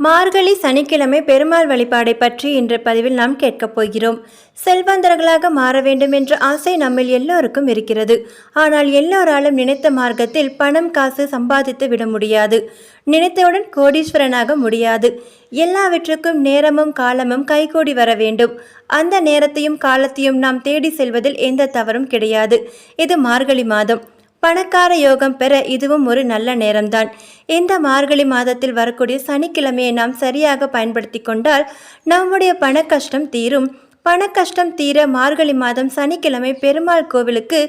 மார்கழி சனிக்கிழமை பெருமாள் வழிபாடை பற்றி இன்ற பதிவில் நாம் கேட்கப் போகிறோம். செல்வந்தர்களாக மாற வேண்டும் என்ற ஆசை நம்மில் எல்லோருக்கும் இருக்கிறது. ஆனால் எல்லோராலும் நினைத்த மார்க்கத்தில் பணம் காசு சம்பாதித்து விட முடியாது. நினைத்தவுடன் கோடீஸ்வரனாக முடியாது. எல்லாவற்றுக்கும் நேரமும் காலமும் கைகூடி வர வேண்டும். அந்த நேரத்தையும் காலத்தையும் நாம் தேடி செல்வதில் எந்த தவறும் கிடையாது. இது மார்கழி மாதம். பணக்கார யோகம் பெற இதுவும் ஒரு நல்ல நேரம்தான். இந்த மார்கழி மாதத்தில் வரக்கூடிய சனிக்கிழமையை நாம் சரியாக பயன்படுத்தி கொண்டால் நம்முடைய பண கஷ்டம் தீரும். பண கஷ்டம் தீர மார்கழி மாதம் சனிக்கிழமை பெருமாள் கோவிலுக்கு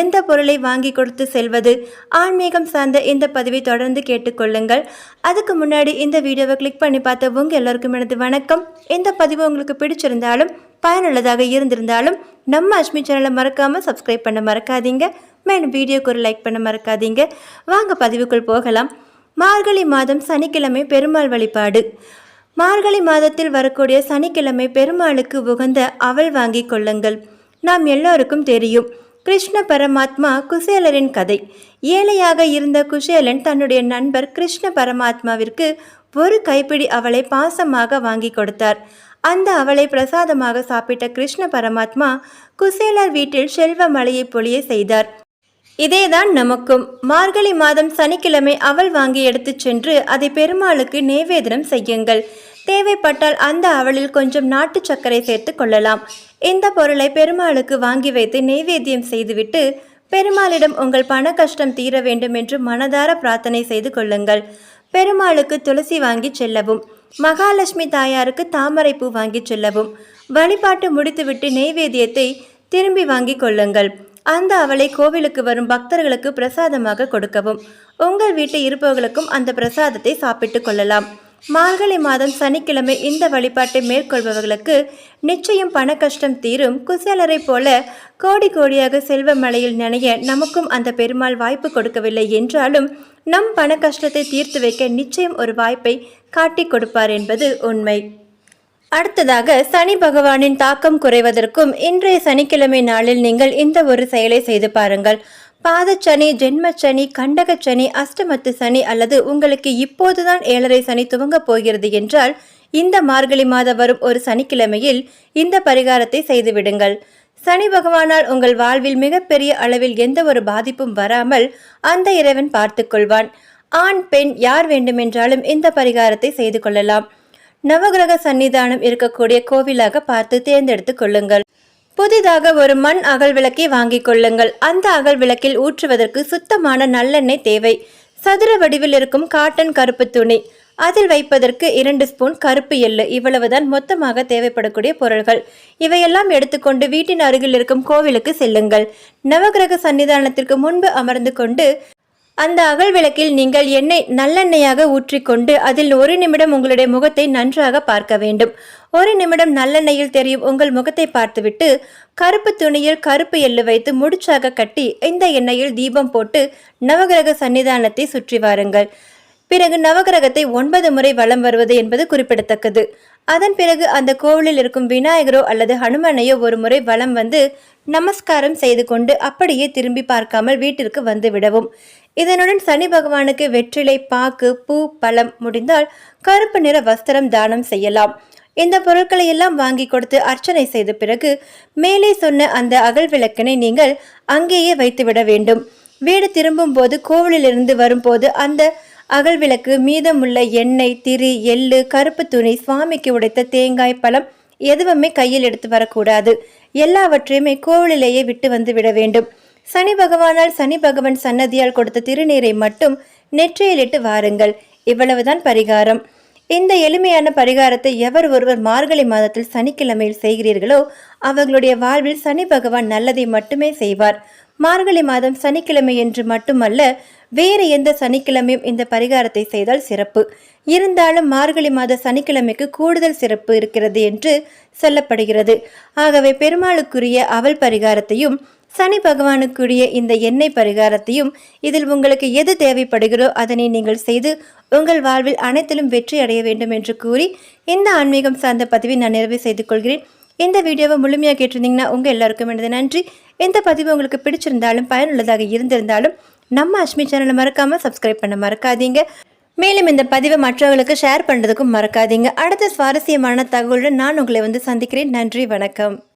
எந்த பொருளை வாங்கி கொடுத்து செல்வது? ஆன்மீகம் சார்ந்த இந்த பதிவை தொடர்ந்து கேட்டுக்கொள்ளுங்கள். அதுக்கு முன்னாடி இந்த வீடியோவை கிளிக் பண்ணி பார்த்த உங்கள் எல்லோருக்கும் எனது வணக்கம். இந்த பதிவு உங்களுக்கு பிடிச்சிருந்தாலும் பயனுள்ளதாக இருந்திருந்தாலும் நம்ம அஷ்மி சேனலை மறக்காமல் சப்ஸ்கிரைப் பண்ண மறக்காதீங்க. மேலும் வீடியோக்கு ஒரு லைக் பண்ண மறக்காதீங்க. வாங்க பதிவுக்குள் போகலாம். மார்கழி மாதம் சனிக்கிழமை பெருமாள் வழிபாடு. மார்கழி மாதத்தில் வரக்கூடிய சனிக்கிழமை பெருமாளுக்கு உகந்த அவள் வாங்கி கொள்ளுங்கள். நாம் எல்லோருக்கும் தெரியும். கிருஷ்ண பரமாத்மா குசேலரின் கதை. ஏழையாக இருந்த குசேலன் தன்னுடைய நண்பர் கிருஷ்ண பரமாத்மாவிற்கு ஒரு கைப்பிடி அவளை பாசமாக வாங்கி கொடுத்தார். அந்த அவளை பிரசாதமாக சாப்பிட்ட கிருஷ்ண பரமாத்மா குசேலர் வீட்டில் செல்வ மழையை பொழிய செய்தார். இதேதான் நமக்கும். மார்கழி மாதம் சனிக்கிழமை அவள் வாங்கி எடுத்துச் சென்று அதை பெருமாளுக்கு நேவேதனம் செய்யுங்கள். தேவைப்பட்டால் அந்த அவளில் கொஞ்சம் நாட்டு சர்க்கரை சேர்த்து கொள்ளலாம். இந்த பொருளை பெருமாளுக்கு வாங்கி வைத்து நெய்வேத்தியம் செய்துவிட்டு பெருமாளிடம் உங்கள் பண கஷ்டம் தீர வேண்டும் என்று மனதார பிரார்த்தனை செய்து கொள்ளுங்கள். பெருமாளுக்கு துளசி வாங்கி செல்லவும் மகாலட்சுமி தாயாருக்கு தாமரை பூ வாங்கி செல்லவும் வழிபாட்டு முடித்துவிட்டு நெய்வேத்தியத்தை திரும்பி வாங்கி கொள்ளுங்கள். அந்த அவளை கோவிலுக்கு வரும் பக்தர்களுக்கு பிரசாதமாக கொடுக்கவும் உங்கள் வீட்டில் இருப்பவர்களுக்கும் அந்த பிரசாதத்தை சாப்பிட்டு கொள்ளலாம். மார்கழி மாதம் சனிக்கிழமை இந்த வழிபாட்டை மேற்கொள்பவர்களுக்கு நிச்சயம் பண கஷ்டம் தீரும். குசேலரை போல கோடி கோடியாக செல்வ மலையில் நனைய நமக்கும் அந்த பெருமாள் வாய்ப்பு கொடுக்கவில்லை என்றாலும் நம் பண கஷ்டத்தை தீர்த்து வைக்க நிச்சயம் ஒரு வாய்ப்பை காட்டிக் கொடுப்பார் என்பது உண்மை. அடுத்ததாக சனி பகவானின் தாக்கம் குறைவதற்கும் இன்றைய சனிக்கிழமை நாளில் நீங்கள் இந்த ஒரு செயலை செய்து பாருங்கள். பாதச்சனி ஜென்மச்சனி கண்டகச்சனி அஷ்டமத்து சனி அல்லது உங்களுக்கு இப்போதுதான் ஏழரை சனி துவங்கப் போகிறது என்றால் இந்த மார்கழி மாத வரும் ஒரு சனிக்கிழமையில் இந்த பரிகாரத்தை செய்துவிடுங்கள் சனி பகவானால் உங்கள் வாழ்வில் மிகப்பெரிய அளவில் எந்த ஒரு பாதிப்பும் வராமல் அந்த இறைவன் பார்த்துக்கொள்வான் ஆண் பெண் யார் வேண்டுமென்றாலும் இந்த பரிகாரத்தை செய்து கொள்ளலாம். நவகிரக சன்னிதானம் இருக்கக்கூடிய கோவிலாக பார்த்து தேர்ந்தெடுத்து கொள்ளுங்கள். புதிதாக ஒரு மண் அகல் விளக்கை வாங்கிக் கொள்ளுங்கள். அந்த அகல் விளக்கில் ஊற்றுவதற்கு சுத்தமான நல்லெண்ணெய் தேவை. சதுர வடிவில் இருக்கும் காட்டன் கருப்பு துணி. அதில் வைப்பதற்கு இரண்டு ஸ்பூன் கருப்பு எள்ளு. இவ்வளவுதான் மொத்தமாக தேவைப்படக்கூடிய பொருள்கள். இவையெல்லாம் எடுத்துக்கொண்டு வீட்டின் அருகில் இருக்கும் கோவிலுக்கு செல்லுங்கள். நவகிரக சன்னிதானத்திற்கு முன்பு அமர்ந்து கொண்டு அந்த அகல் விளக்கில் நீங்கள் எண்ணெய் நல்லெண்ணெயாக ஊற்றிக்கொண்டு அதில் ஒரு நிமிடம் உங்களுடைய முகத்தை நன்றாக பார்க்க வேண்டும். ஒரு நிமிடம் நல்லெண்ணெயில் தெரியும் உங்கள் முகத்தை பார்த்துவிட்டு கருப்பு துணியில் கருப்பு எள்ளு வைத்து முடிச்சாக கட்டி இந்த எண்ணெயில் தீபம் போட்டு நவகிரக சன்னிதானத்தை சுற்றி வாருங்கள். பிறகு நவகிரகத்தை ஒன்பது முறை வலம் வருவது என்பது குறிப்பிடத்தக்கது. அதன் பிறகு அந்த கோவிலில் இருக்கும் விநாயகரோ அல்லது ஹனுமனையோ ஒரு முறை வலம் வந்து நமஸ்காரம் செய்து கொண்டு அப்படியே திரும்பி பார்க்காமல் வீட்டிற்கு வந்து விடவும். இதனுடன் சனி பகவானுக்கு வெற்றிலை பாக்கு பூ பழம் முடிந்தால் கருப்பு நிற வஸ்திரம் தானம் செய்யலாம். இந்த பொருட்களை எல்லாம் வாங்கி கொடுத்து அர்ச்சனை செய்த பிறகு மேலே சொன்ன அந்த அகல் விளக்கினை நீங்கள் அங்கேயே வைத்துவிட வேண்டும். வீடு திரும்பும் போது கோவிலிலிருந்து வரும்போது அந்த அகல் விளக்கு மீதமுள்ள எண்ணெய் திரி எள்ளு கருப்பு துணி சுவாமிக்கு உடைத்த தேங்காய் பழம் எதுவுமே கையில் எடுத்து வரக்கூடாது. எல்லாவற்றையுமே கோவிலிலேயே விட்டு வந்து விட வேண்டும். சனி பகவானால் சனி பகவான் சன்னதியால் கொடுத்த திருநீரை மட்டும் நெற்றியிலிட்டு வாருங்கள். இவ்வளவுதான் பரிகாரம். இந்த எளிமையான பரிகாரத்தை எவர் ஒருவர் மார்கழி மாதத்தில் சனிக்கிழமையில் செய்கிறீர்களோ அவர்களுடைய வாழ்வில் சனி பகவான் நல்லதை மட்டுமே செய்வார். மார்கழி மாதம் சனிக்கிழமை என்று மட்டுமல்ல வேறு எந்த சனிக்கிழமையும் இந்த பரிகாரத்தை செய்தால் சிறப்பு. இருந்தாலும் மார்கழி மாத சனிக்கிழமைக்கு கூடுதல் சிறப்பு இருக்கிறது என்று சொல்லப்படுகிறது. ஆகவே பெருமாளுக்குரிய அவல் பரிகாரத்தையும் சனி பகவானுக்குரிய இந்த எண்ணெய் பரிகாரத்தையும் இதில் உங்களுக்கு எது தேவைப்படுகிறோ அதனை நீங்கள் செய்து உங்கள் வாழ்வில் அனைத்திலும் வெற்றி அடைய வேண்டும் என்று கூறி இந்த ஆன்மீகம் சார்ந்த பதிவை நான் நிறைவு செய்து கொள்கிறேன். இந்த வீடியோவை முழுமையாக கேட்டிருந்தீங்கன்னா உங்கள் எல்லாருக்கும் எனது நன்றி. இந்த பதிவு உங்களுக்கு பிடிச்சிருந்தாலும் பயனுள்ளதாக இருந்திருந்தாலும் நம்ம அஷ்மி சேனலை மறக்காமல் சப்ஸ்கிரைப் பண்ண மறக்காதீங்க. மேலும் இந்த பதிவை மற்றவர்களுக்கு ஷேர் பண்ணுறதுக்கும் மறக்காதீங்க. அடுத்த சுவாரஸ்யமான தகவலுடன் நான் உங்களை வந்து சந்திக்கிறேன். நன்றி வணக்கம்.